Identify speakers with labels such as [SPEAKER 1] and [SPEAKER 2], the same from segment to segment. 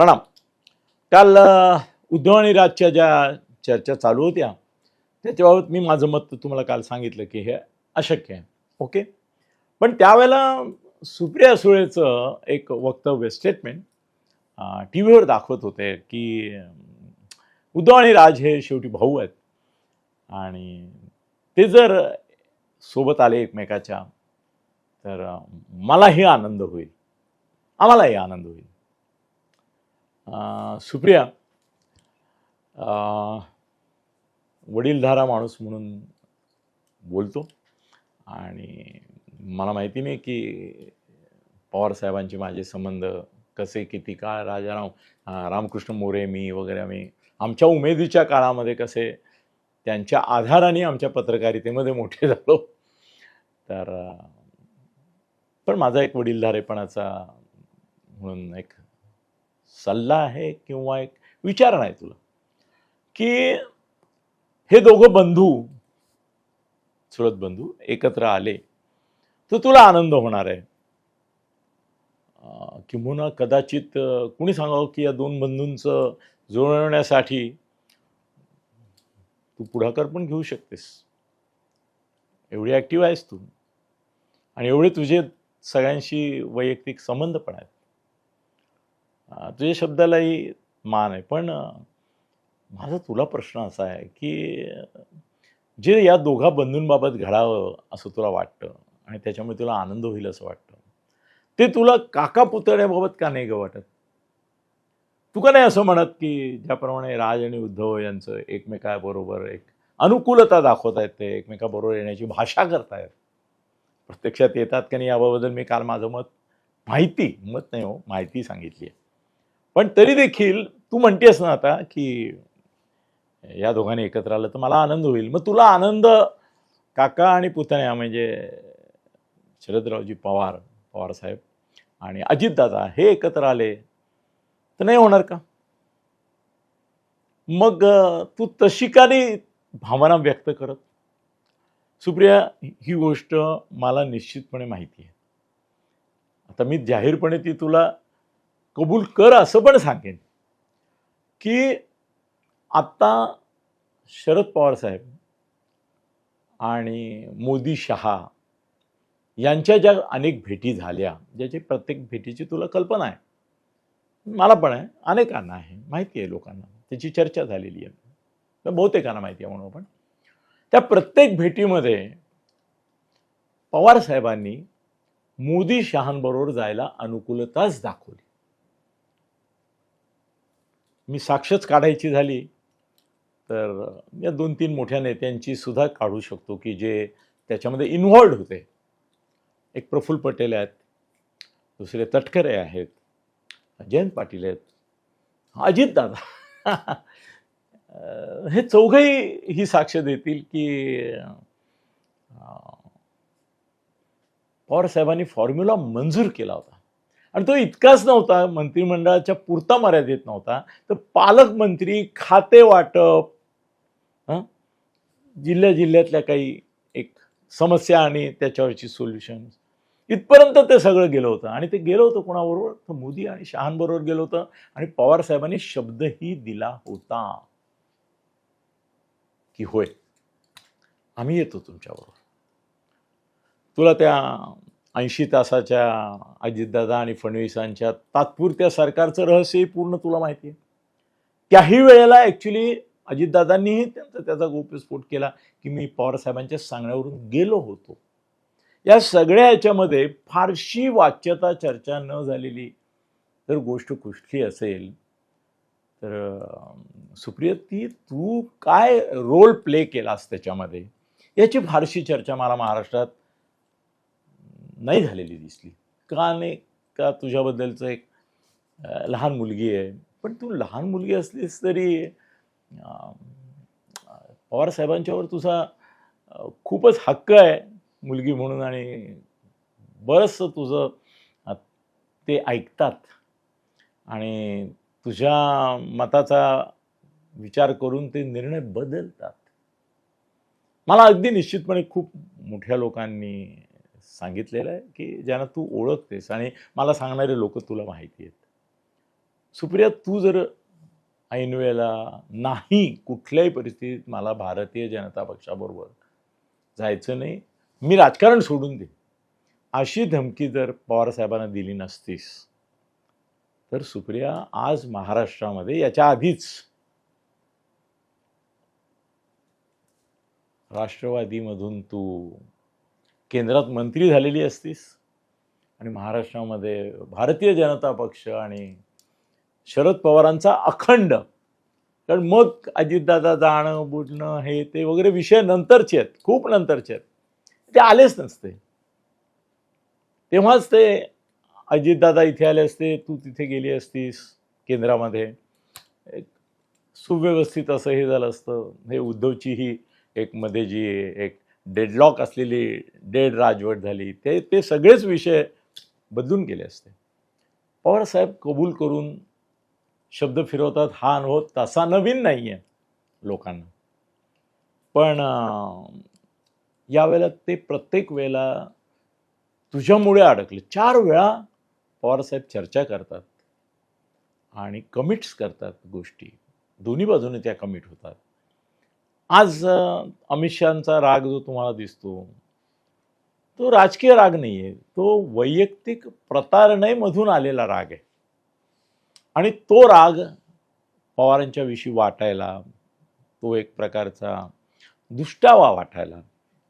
[SPEAKER 1] प्रणाम. काल उद्धव आणि राजच्या ज्या चर्चा चालू होत्या त्याच्याबाबत मी माझं मत तुम्हाला काल सांगितलं की हे अशक्य आहे. ओके? पण त्यावेळेला सुप्रिया सुळेचं एक वक्तव्य स्टेटमेंट टी व्हीवर दाखवत होते की उद्धव आणि राज हे शेवटी भाऊ आहेत. आणि ते जर सोबत आले एकमेकाच्या तर मलाही आनंद होईल. आम्हालाही आनंद होईल. सुप्रिया वडीलधारा माणूस म्हणून बोलतो. आणि मला माहिती नाही की पवारसाहेबांचे माझे संबंध कसे किती काळ राजाराम रामकृष्ण मोरे मी वगैरे आम्ही आमच्या उमेदीच्या काळामध्ये कसे त्यांच्या आधाराने आमच्या पत्रकारितेमध्ये मोठे झालो. तर पण माझा एक वडीलधारेपणाचा म्हणून एक सल्ला आहे किंवा एक विचारणा आहे तुला? की हे दोघं बंधू चुलत बंधू एकत्र आले तर तुला आनंद होणार आहे. किंबहुना कदाचित कुणी सांगावं की या दोन बंधूंचं जुळवण्यासाठी तू पुढाकार पण घेऊ शकतेस. एवढी ॲक्टिव्ह आहेस तू. आणि एवढे तुझे सगळ्यांशी वैयक्तिक संबंध पण आहेत. तुझ्या शब्दालाही मान आहे. पण माझा तुला प्रश्न असा आहे की जे या दोघा बंधूंबाबत घडावं असं तुला वाटतं आणि त्याच्यामुळे तुला आनंद होईल असं वाटतं ते तुला काका पुतळ्याबाबत का नाही ग वाटत? तू का नाही असं म्हणत की ज्याप्रमाणे राज आणि उद्धव यांचं एकमेकाबरोबर एक अनुकूलता दाखवत आहेत ते एकमेकाबरोबर येण्याची भाषा करतायत प्रत्यक्षात येतात का नाही याबाबद्दल मी काल माझं मत माहिती मत नाही हो माहिती सांगितली आहे. पण तरी देखील तू म्हणतेस ना आता की या दोघांनी एकत्र आलं तर मला आनंद होईल. मग तुला आनंद काका आणि पुतण्या म्हणजे शरदरावजी पवार पवार साहेब आणि अजितदादा हे एकत्र आले तर नाही होणार का? मग तू तशी का नाही भावना व्यक्त करत? सुप्रिया ही गोष्ट मला निश्चितपणे माहिती आहे. आता मी जाहीरपणे ती तुला कबूल कर असं पण सांगेन की आत्ता शरद पवार साहेब आणि मोदी शहा यांच्या ज्या अनेक भेटी झाल्या ज्याची प्रत्येक भेटीची तुला कल्पना आहे. मला पण आहे. अनेकांना आहे. माहिती आहे लोकांना. त्याची चर्चा झालेली आहे. तर बहुतेकांना माहिती आहे म्हणून आपण त्या प्रत्येक भेटीमध्ये पवार साहेबांनी मोदी शहांबरोबर जायला अनुकूलताच दाखवली. मी साक्षच काढायची झाली तर या दोन तीन मोठ्या नेत्यांची सुद्धा काढू शकतो की जे त्याच्यामध्ये इन्व्हॉल्ड होते. एक प्रफुल्ल पटेल आहेत दुसरे तटकरे आहेत जयंत पाटील आहेत अजित दादा. हे चौघही ही साक्ष देतील की पवारसाहेबांनी पवार साहेबांनी फॉर्म्युला मंजूर केला होता. आणि तो इतकाच नव्हता मंत्रिमंडळाच्या पुरता मर्यादित नव्हता तर पालकमंत्री खाते वाटप जिल्ह्या जिल्ह्यातल्या काही एक समस्या आणि त्याच्यावरची सोल्युशन इथपर्यंत ते सगळं गेलं होतं आणि ते गेलं होतं कोणाबरोबर? तर मोदी आणि शहांबरोबर गेलं होतं आणि पवार साहेबांनी शब्दही दिला होता. की होय आम्ही येतो तुमच्याबरोबर. तुला त्या ऐंशी तासाच्या अजितदादा आणि फडणवीसांच्या तात्पुरत्या सरकारचं रहस्यही पूर्ण तुला माहिती आहे. त्याही वेळेला ॲक्च्युली अजितदादांनीही त्यांचा त्याचा गोप्यस्फोट केला की मी पवारसाहेबांच्या सांगण्यावरून गेलो होतो. या सगळ्या याच्यामध्ये फारशी वाच्यता चर्चा न झालेली जर गोष्ट कुठली असेल तर सुप्रिया ती तू काय रोल प्ले केलास त्याच्यामध्ये? याची फारशी चर्चा मला महाराष्ट्रात नाही झालेली दिसली. का नाही का तुझ्याबद्दलचं एक लहान मुलगी आहे. पण तू लहान मुलगी असलीस तरी पवार साहेबांच्यावर तुझा खूपच हक्क आहे मुलगी म्हणून आणि बरंचसं तुझं ते ऐकतात. आणि तुझ्या मताचा विचार करून ते निर्णय बदलतात. मला अगदी निश्चितपणे खूप मोठ्या लोकांनी सांगितलेलं आहे की ज्यांना तू ओळखतेस आणि मला सांगणारे लोक तुला माहिती आहेत. सुप्रिया तू जर ऐन वेळेला नाही कुठल्याही परिस्थितीत मला भारतीय जनता पक्षाबरोबर जायचं नाही मी राजकारण सोडून दे अशी धमकी जर पवारसाहेबांना दिली नसतीस तर सुप्रिया आज महाराष्ट्रामध्ये याच्या आधीच राष्ट्रवादीमधून तू केंद्रात मंत्री झालेली असतीस आणि महाराष्ट्रामध्ये भारतीय जनता पक्ष आणि शरद पवारांचा अखंड. कारण मग अजितदादा जाणं बुडणं हे ते वगैरे विषय नंतरचे आहेत खूप नंतरचे आहेत. ते आलेच नसते. तेव्हाच ते अजितदादा इथे आले असते तू तिथे गेली असतीस केंद्रामध्ये. एक सुव्यवस्थित असं हे झालं असतं. हे उद्धवची ही एक मध्ये जी एक डेडलॉक असलेली डेड राजवट झाली ते ते सगळेच विषय बदलून गेले असते. पवारसाहेब कबूल करून शब्द फिरवतात हा अनुभव तसा नवीन नाही आहे लोकांना. पण यावेळेला ते प्रत्येक वेळेला तुझ्यामुळे अडकले. चार वेळा पवारसाहेब चर्चा करतात आणि कमिट्स करतात गोष्टी. दोन्ही बाजूने त्या कमिट होतात. आज अमित शहाचा राग जो तुम्हाला दिसतो तो राजकीय राग नाही आहे तो वैयक्तिक प्रतारणेमधून आलेला राग आहे. आणि तो राग पवारांच्या विषयी वाटायला तो एक प्रकारचा दुष्टावा वाटायला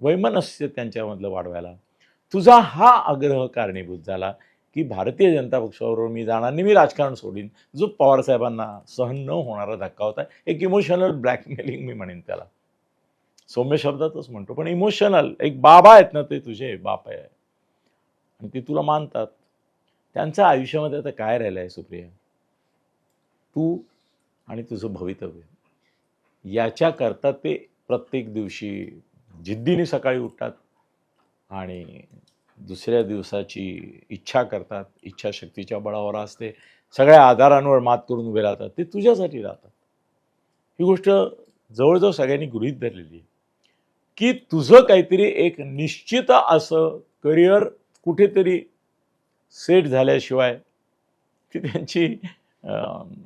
[SPEAKER 1] वैमनस्य त्यांच्यामधलं वाढवायला तुझा हा आग्रह कारणीभूत झाला. की भारतीय जनता पक्षाबरोबर मी जाणार नाही मी राजकारण सोडीन. जो पवारसाहेबांना सहन न होणारा धक्का होता एक इमोशनल ब्लॅकमेलिंग मी म्हणेन त्याला. सौम्य शब्दातच म्हणतो पण इमोशनल एक बाबा आहेत ना ते तुझे बाप आहे. आणि ते तुला मानतात. त्यांच्या आयुष्यामध्ये आता काय राहिलं आहे सुप्रिया? तू आणि तुझं भवितव्य. याच्याकरता ते प्रत्येक दिवशी जिद्दीने सकाळी उठतात आणि दुसऱ्या दिवसाची इच्छा करतात इच्छाशक्तीच्या बळावर असते सगळ्या आधारांवर मात करून उभे राहतात ते तुझ्यासाठी राहतात. ही गोष्ट जवळजवळ सगळ्यांनी गृहीत धरलेली आहे. की तुझं काहीतरी एक निश्चित असं करिअर कुठेतरी सेट झाल्याशिवाय ती त्यांची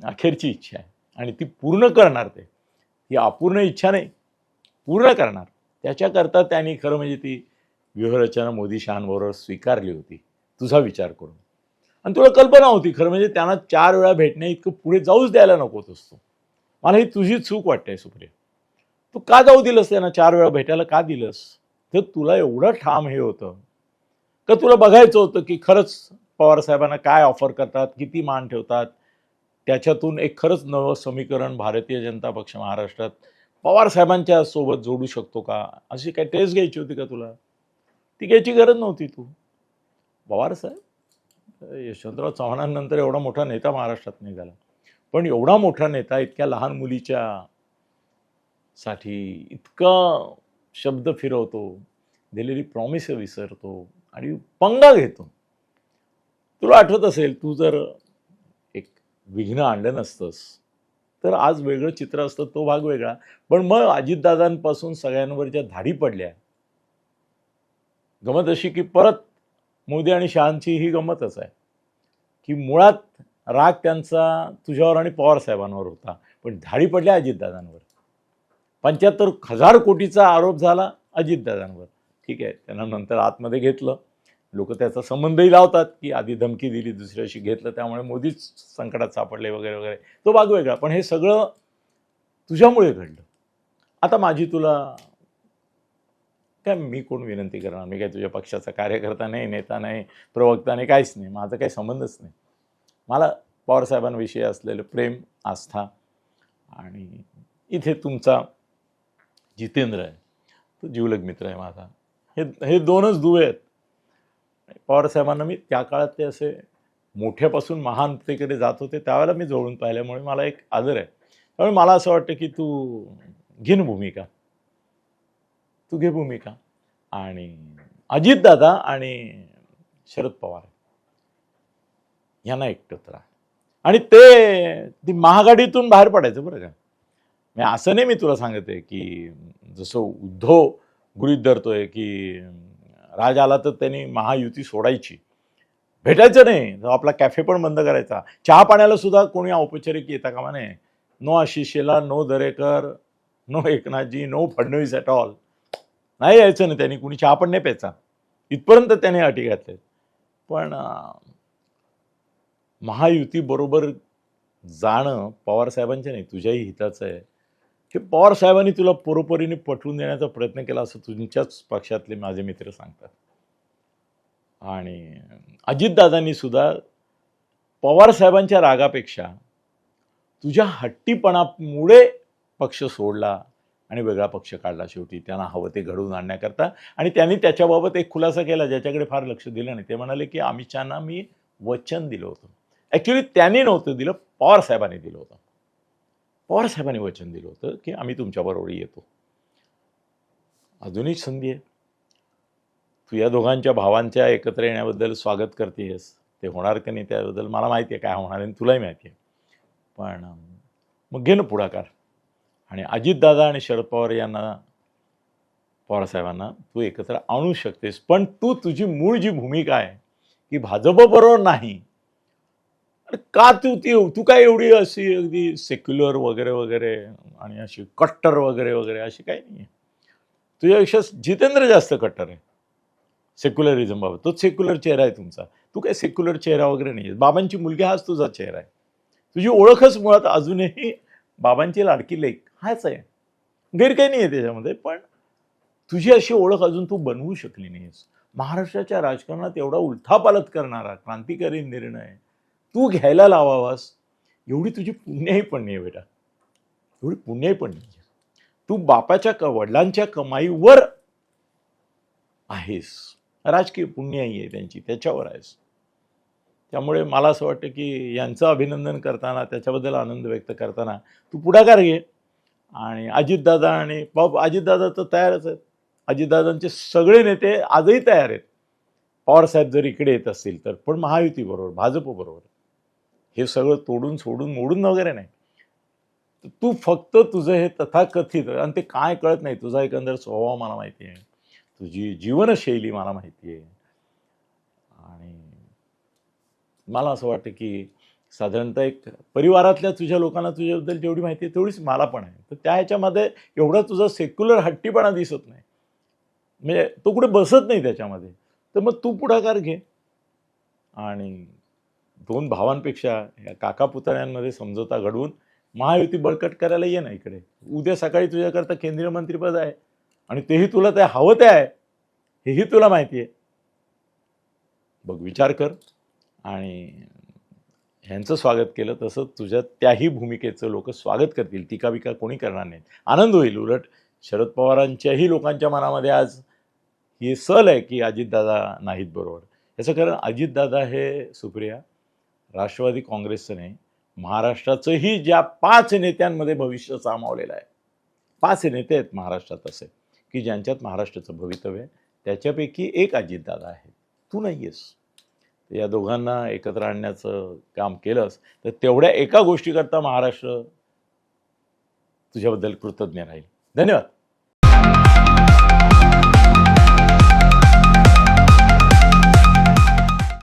[SPEAKER 1] अखेरची इच्छा आहे आणि ती पूर्ण करणार ते. ही अपूर्ण इच्छा नाही पूर्ण करणार. त्याच्याकरता त्यांनी खरं म्हणजे ती व्यूहरचना मोदी शहांबरोबर स्वीकारली होती. तुझा विचार करून. आणि तुला कल्पना होती खरं म्हणजे त्यांना चार वेळा भेटण्या इतकं पुढे जाऊच द्यायला नको होतंस तू. मला ही तुझी चूक वाटते सुप्रिया. तू का जाऊ दिलंस त्यांना चार वेळा भेटायला? का दिलंस? तर तुला एवढं ठाम हे होतं. का तुला बघायचं होतं की खरंच पवार साहेबांना काय ऑफर करतात किती मान ठेवतात? त्याच्यातून एक खरंच नवं समीकरण भारतीय जनता पक्ष महाराष्ट्रात पवार साहेबांच्या सोबत जोडू शकतो का? अशी काय टेस्ट घ्यायची होती का तुला? ती घ्यायची गरज नव्हती तू. पवार साहेब यशवंतराव चव्हाणांनंतर एवढा मोठा नेता महाराष्ट्रात निघाला. पण एवढा मोठा नेता इतक्या लहान मुलीच्या साठी इतका शब्द फिरवतो दिलेली प्रॉमिस विसरतो आणि पंगा घेतो. तुला आठवत असेल तू जर एक विघ्न आणलं नसतंस तर आज वेगळं चित्र असतं तो भाग वेगळा. पण मग अजितदादांपासून सगळ्यांवर ज्या धाडी पडल्या. गमत अशी की परत मोदी आणि शहांची ही गमतच आहे. की मुळात राग त्यांचा तुझ्यावर आणि पवार साहेबांवर होता. पण धाडी पडल्या अजितदादांवर. पंच्याहत्तर हजार कोटीचा आरोप झाला अजितदादांवर. ठीक आहे त्यांना नंतर आतमध्ये घेतलं. लोक त्याचा संबंधही लावतात की आधी धमकी दिली दुसऱ्याशी घेतलं. त्यामुळे मोदीच संकटात सापडले वगैरे वगैरे. तो भाग वेगळा. पण हे सगळं तुझ्यामुळे घडलं. आता माझी तुला काय मी कोण विनंती करणार? मी काय तुझ्या पक्षाचा कार्यकर्ता नाही नेता नाही प्रवक्ता नाही काहीच नाही. माझा काही संबंधच नाही. मला पवारसाहेबांविषयी असलेलं प्रेम आस्था आणि इथे तुमचा जितेंद्र आहे तो जीवलग मित्र आहे माझा. हे हे दोनच दुवे आहेत. पवारसाहेबांना मी त्या काळात ते असे मोठ्यापासून महानतेकडे जात होते त्यावेळेला मी जवळून पाहिल्यामुळे मला एक आदर आहे. त्यामुळे मला असं वाटतं की तू घेन भूमिका तू घे भूमिका. आणि अजितदादा आणि शरद पवार. यांना एकटत राहा. आणि ते ती महागाडीतून बाहेर पडायचं बरं का. मी असं नाही मी तुला सांगते की जसं उद्धव गृहित धरतोय की राज आला तर त्यांनी महायुती सोडायची. भेटायचं नाही. आपला कॅफे पण बंद करायचा. चहा पाण्याला सुद्धा कोणी औपचारिक येता कामा नये. No Ashish no Darekar no Eknathji no Fadnavis at all नाही यायचं ना त्यांनी कुणी चहा पण नाही प्यायचा. इथपर्यंत त्याने अटी घातल्या पण महायुतीबरोबर जाणं पवार साहेबांच्या नाही तुझ्याही हिताचं आहे. हे पवार साहेबांनी तुला परोपरीने पटवून देण्याचा प्रयत्न केला असं तुमच्याच पक्षातले माझे मित्र सांगतात. आणि अजितदादांनी सुद्धा पवार साहेबांच्या रागापेक्षा तुझ्या हट्टीपणामुळे पक्ष सोडला आणि वेगळा पक्ष काढला शेवटी. त्यांना हवं ते घडवून आणण्याकरता. आणि त्यांनी त्याच्याबाबत एक खुलासा केला ज्याच्याकडे फार लक्ष दिलं नाही. ते म्हणाले की अमित शहाना मी वचन दिलं होतं. ॲक्च्युली त्यांनी नव्हतं दिलं पवार साहेबांनी दिलं होतं. पवार साहेबांनी वचन दिलं होतं की आम्ही तुमच्याबरोबर येतो. अजूनही संधी आहे. तू या दोघांच्या भावांच्या एकत्र येण्याबद्दल स्वागत करतेस ते होणार का नाही त्याबद्दल मला माहिती आहे काय होणार आणि तुलाही माहिती आहे. पण मग घे ना पुढाकार. आणि अजितदादा आणि शरद पवार यांना पवारसाहेबांना तू एकत्र आणू शकतेस पण तू तुझी मूळ जी भूमिका आहे की भाजपबरोबर नाही. का तू ती तू काय एवढी अशी अगदी सेक्युलर वगैरे वगैरे आणि अशी कट्टर वगैरे वगैरे अशी काही नाही आहे तुझ्यापेक्षा जितेंद्र जास्त कट्टर आहे सेक्युलरिझम बाबत. तोच सेक्युलर चेहरा आहे तुमचा. तू काय सेक्युलर चेहरा वगैरे नाही आहे बाबांची मुलगी हाच तुझा चेहरा आहे. तुझी ओळखच मुळात अजूनही बाबांची लाडकी लेख. हाच आहे. गैर काही नाही आहे त्याच्यामध्ये पण तुझी अशी ओळख अजून तू बनवू शकली नाहीस. महाराष्ट्राच्या राजकारणात एवढा उलथापालत करणारा क्रांतिकारी निर्णय तू घ्यायला लावावास एवढी तुझी पुण्याही पण नाही आहे बेटा. एवढी पुण्याही पण नाही आहे. तू बापाच्या क वडिलांच्या कमाईवर आहेस. राजकीय पुण्याही आहे त्यांची त्याच्यावर आहेस. त्यामुळे मला असं वाटतं की यांचं अभिनंदन करताना त्याच्याबद्दल आनंद व्यक्त करताना तू पुढाकार घे. आणि अजितदादा आणि बाब अजितदादा तर तयारच आहेत. अजितदादांचे सगळे नेते आजही तयार आहेत. पवारसाहेब जर इकडे येत असतील तर पण महायुतीबरोबर भाजपबरोबर हे सगळं तोडून सोडून मोडून वगैरे नाही. तू फक्त तुझं हे तथाकथित आणि ते काय कळत नाही तुझा एकंदर स्वभाव मला माहिती आहे. तुझी जीवनशैली मला माहिती आहे. आणि मला असं वाटतं की साधारणतः एक परिवारातल्या तुझ्या लोकांना तुझ्याबद्दल जेवढी माहिती आहे तेवढीच मला पण आहे. तर त्या ह्याच्यामध्ये एवढा तुझा सेक्युलर हट्टीपणा दिसत नाही. म्हणजे तो कुठे बसत नाही त्याच्यामध्ये. तर मग तू पुढाकार घे. आणि दोन भावांपेक्षा या काका पुतण्यांमध्ये समझोता घडवून महायुती बळकट करायला ये ना इकडे. उद्या सकाळी तुझ्याकरता केंद्रीय मंत्रिपद आहे. आणि तेही तुला ते हवं ते आहे. हेही तुला माहिती आहे. बघ विचार कर. आणि ह्यांचं स्वागत केलं तसं तुझ्या त्याही भूमिकेचं लोक स्वागत करतील. टीका बिका कोणी करणार नाही आनंद होईल उलट. शरद पवारांच्याही लोकांच्या मनामध्ये आज ही सल आहे की अजितदादा नाहीत बरोबर. याचं कारण अजितदादा हे सुप्रिया राष्ट्रवादी काँग्रेसचं नाही महाराष्ट्राचंही ज्या पाच नेत्यांमध्ये भविष्य सामावलेलं आहे पाच नेते आहेत महाराष्ट्रात असे की ज्यांच्यात महाराष्ट्राचं भवितव्य आहे त्याच्यापैकी एक अजितदादा आहे. तू नाही आहेस या दोघांना एकत्र आणण्याचं काम केलंस तर तेवढ्या एका गोष्टीकरता महाराष्ट्र तुझ्याबद्दल कृतज्ञ राहील. धन्यवाद.